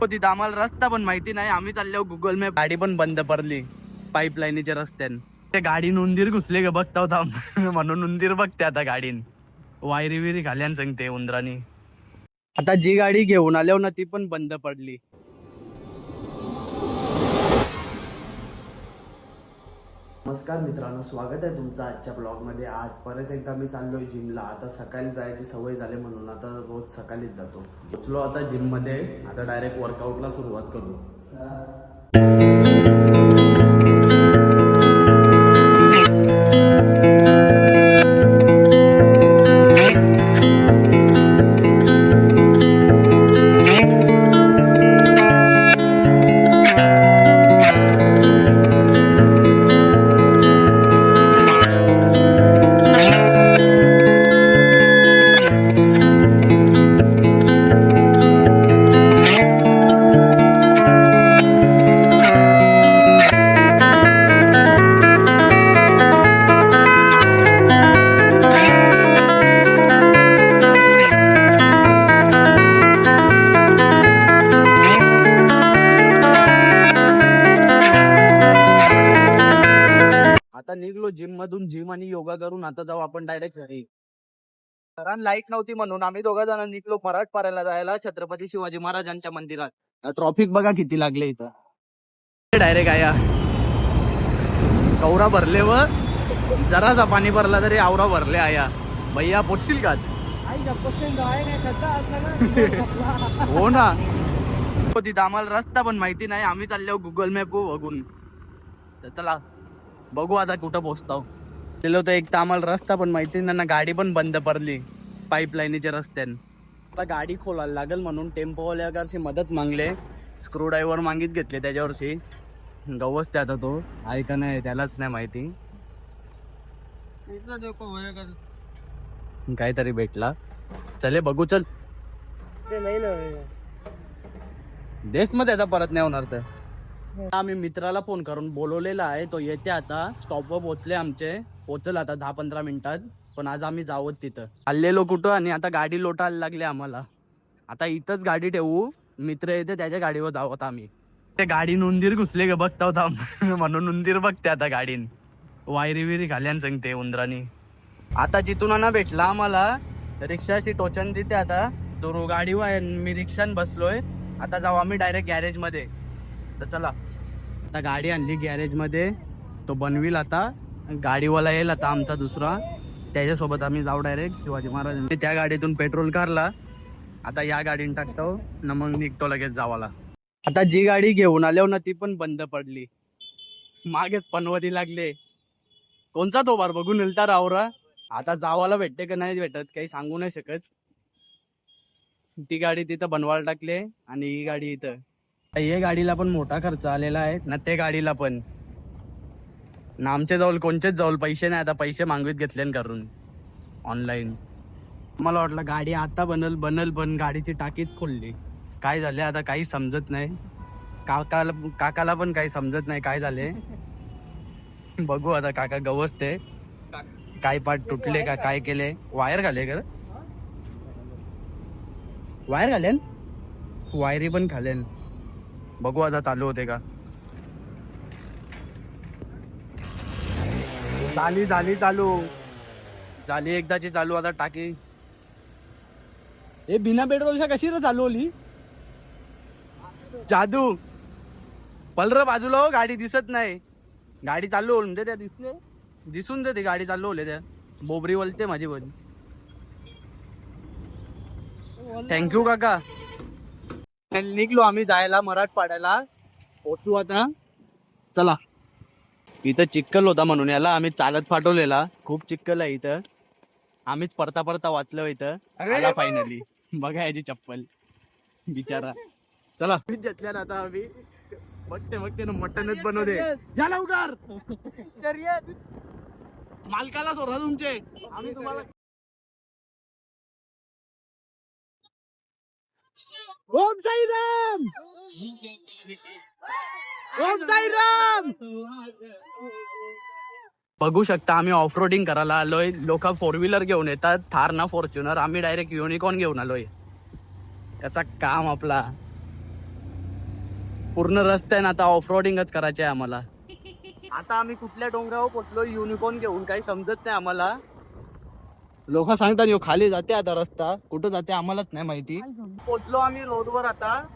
हो, तिथं आम्हाला रस्ता पण माहिती नाही. आम्ही चाललो गुगल मॅप गाडी पण बंद पडली. पाईपलाईनीच्या रस्त्यान. ते गाडी उंदीर घुसले ग बघता होता म्हणून उंदीर बघते आता गाडीन. वायरी विरी घाल्यान सांगते उंदरानी. आता जी गाडी घेऊन आल्यावर ना ती पण बंद पडली. नमस्कार मित्रांनो स्वागत आहे तुमचं आजच्या ब्लॉगमध्ये. आज परत एकदा मी चाललोय जिमला. आता सकाळी जायची सवय झाली म्हणून आता रोज सकाळीच जातो. पोचलो आता जिममध्ये. आता डायरेक्ट वर्कआउटला सुरुवात करू. आता निघलो जिम मधून. जिम आणि योगा करून आता जाऊ आपण डायरेक्ट घरी. कारण लाइट नव्हती म्हणून आम्ही दोघा जण निघलो मराठवाड्याला जायला छत्रपती शिवाजी महाराजांच्या मंदिरात. ट्रॉफिक बघा किती लागले इथं. डायरेक्ट आया कवरा भरले व जरासा पाणी भरला तरी आवरा भरले आया भैया पोचशील का हो ना. हो, तिथं आम्हाला रस्ता पण माहिती नाही. आम्ही चाललो गुगल मॅप बघून. तर चला. बघू आता कुठं पोहोचतो गेलो तर एक तर आम्हाला रस्ता पण माहिती नाही ना गाडी पण बंद पडली पाईपलाईनीच्या रस्त्यान. आता गाडी खोलायला लागेल म्हणून टेम्पोवाल्याकडची मदत मागले. स्क्रू ड्रायव्हर मागित घेतले त्याच्यावरची गवसते आता तो आहे का नाही त्यालाच नाही माहिती. काहीतरी भेटला. चले बघू चल. देशमध्ये आता परत नाही होणार तर. आम्ही मित्राला फोन करून बोलवलेला आहे. तो येते आता. स्टॉपवर पोहोचले आमचे. पोहोचल आता दहा पंधरा मिनिटात. पण आज आम्ही जावत तिथं. आलेलो कुठं आणि आता गाडी लोटायला लागली आम्हाला. आता इथंच गाडी ठेवू. मित्र येते त्याच्या गाडीवर जावत आम्ही. ते गाडी उंदीर घुसले ग बघता होता. म्हणून उंदीर बघते आता गाडीन. वायरी विरी घाल्यान सांगते उंदरानी. आता जिथून ना भेटला आम्हाला रिक्षाची टोचन देते आता. तो गाडीवर आहे मी रिक्षान बसलोय. आता जाऊ आम्ही डायरेक्ट गॅरेजमध्ये. तर चला. आता गाडी आणली गॅरेजमध्ये तो बनविल आता. गाडीवाला येईल आता आमचा दुसरा. त्याच्यासोबत आम्ही जाऊ डायरेक्ट शिवाजी महाराज. त्या गाडीतून पेट्रोल काढला. आता या गाडीने टाकतो. न मग निघतो लगेच जावाला. आता जी गाडी घेऊन आलो ना ती पण बंद पडली. मागेच पनवती लागले. कोणचा तो बार? बघून उलटा रावरा आता जावाला भेटते का नाही भेटत? काही सांगू नाही शकत. ती गाडी तिथं बनवायला टाकले आणि ही गाडी इथं. हे गाडीला पण मोठा खर्च आलेला आहे. ना ते गाडीला पण. ना आमचे जवळ कोणचेच जाऊल पैसे नाही. आता पैसे मागवीत घेतले करून. ऑनलाईन मला वाटलं गाडी आता बनल बनल पण गाडीची टाकीच खोलली. काय झाले आता काही समजत नाही. काकाला काकाला पण काही समजत नाही काय झाले. बघू आता काका गवसते. काय पाठ तुटले का काय केले. वायर घाले का? वायर घालेन वायरी पण घालेन बघू आता चालू होते का. झाली झाली चालू. झाली एकदाची चालू आता टाकी. हे बिना पेट्रोलच्या कशी रे चालू होली? जादू. पलर बाजूला हो गाडी दिसत नाही. गाडी चालू होऊन दे त्या दिसले. दिसून दे ती गाडी चालू होले त्या. बोबरी वलते माझी पण. थँक्यू काका. निघलो आम्ही जायला मराठवाड्याला पोचू आता. चला. इथं चिक्कल होता म्हणून याला आम्ही चालत फाटवलेला खूप चिक्कल आहे इथं. आम्हीच परता परता वाचलो इथं. आला फायनली बघा याची चप्पल. बिचारा. चला. घेतल्या ना आता आम्ही. बघते बघते ना मटनच बनवते. या लवकर! शर्यत. मालकाला सोडा तुमचे. आम्ही तुम्हाला ओम साईराम! ओम साईराम! बघू शकता आम्ही ऑफ रोडिंग करायला आलोय. लोक फोर व्हीलर घेऊन येतात. थार ना फॉर्च्युनर आम्ही डायरेक्ट युनिकॉर्न घेऊन आलोय. त्याचा काम आपला. पूर्ण रस्त्याने आता ऑफ रोडिंगच करायचे आहे आम्हाला. आता आम्ही कुठल्या डोंगरावर पोचलो युनिकॉर्न घेऊन काही समजत नाही आम्हाला. लोक सांगतात यो खाली जाते आता रस्ता. कुठं जाते आम्हालाच नाही माहिती. पोचलो आम्ही रोडवर आता.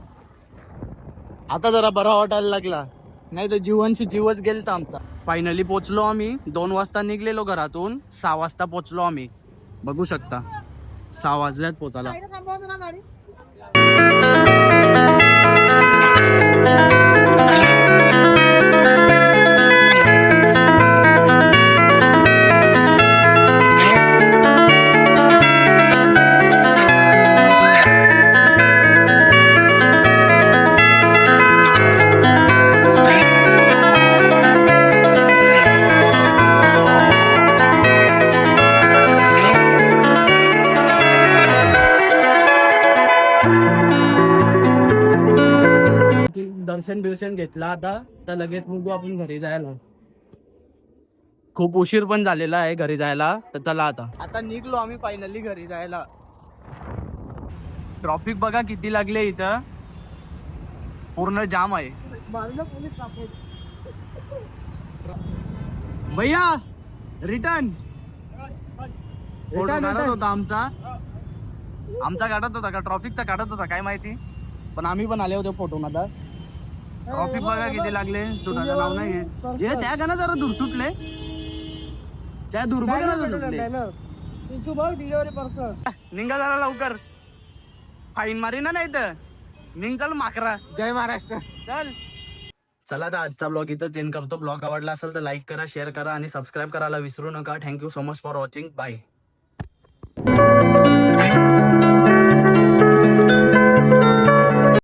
आता जरा बरा वाटायला लागला. नाही तर जीवनशी जीवच गेलता आमचा. फायनली पोचलो आम्ही. दोन वाजता निघलेलो घरातून. सहा वाजता पोचलो आम्ही. बघू शकता. सहा वाजल्यात पोचायला. दर्शन बिर्शन घेतला आता तर लगेच बघू आपण घरी जायला. खूप उशीर पण झालेला आहे घरी जायला तर चला आता. आता निघलो आम्ही फायनली घरी जायला. ट्रॉफिक बघा किती लागले इथं. पूर्ण जाम आहे. भैया रिटर्न फोटो काढत होता आमचा. आमचा काढत होता का? ट्रॉफिकचा काढत होता काय माहिती? पण आम्ही पण आले होते फोटो आता ट्रॉफिक बघा किती लागले. तुझं नाव नाही. हे त्या का ना जरा दूर सुटले त्या दूर बघा ना निघा जरा लवकर. फाईन मारी ना नाही तर. निघ चल माकरा. जय महाराष्ट्र. चल. चला तर आजचा ब्लॉग इथं एंड करतो. ब्लॉग आवडला असेल तर लाईक करा शेअर करा आणि सबस्क्राईब करायला विसरू नका. Thank you so much for watching bye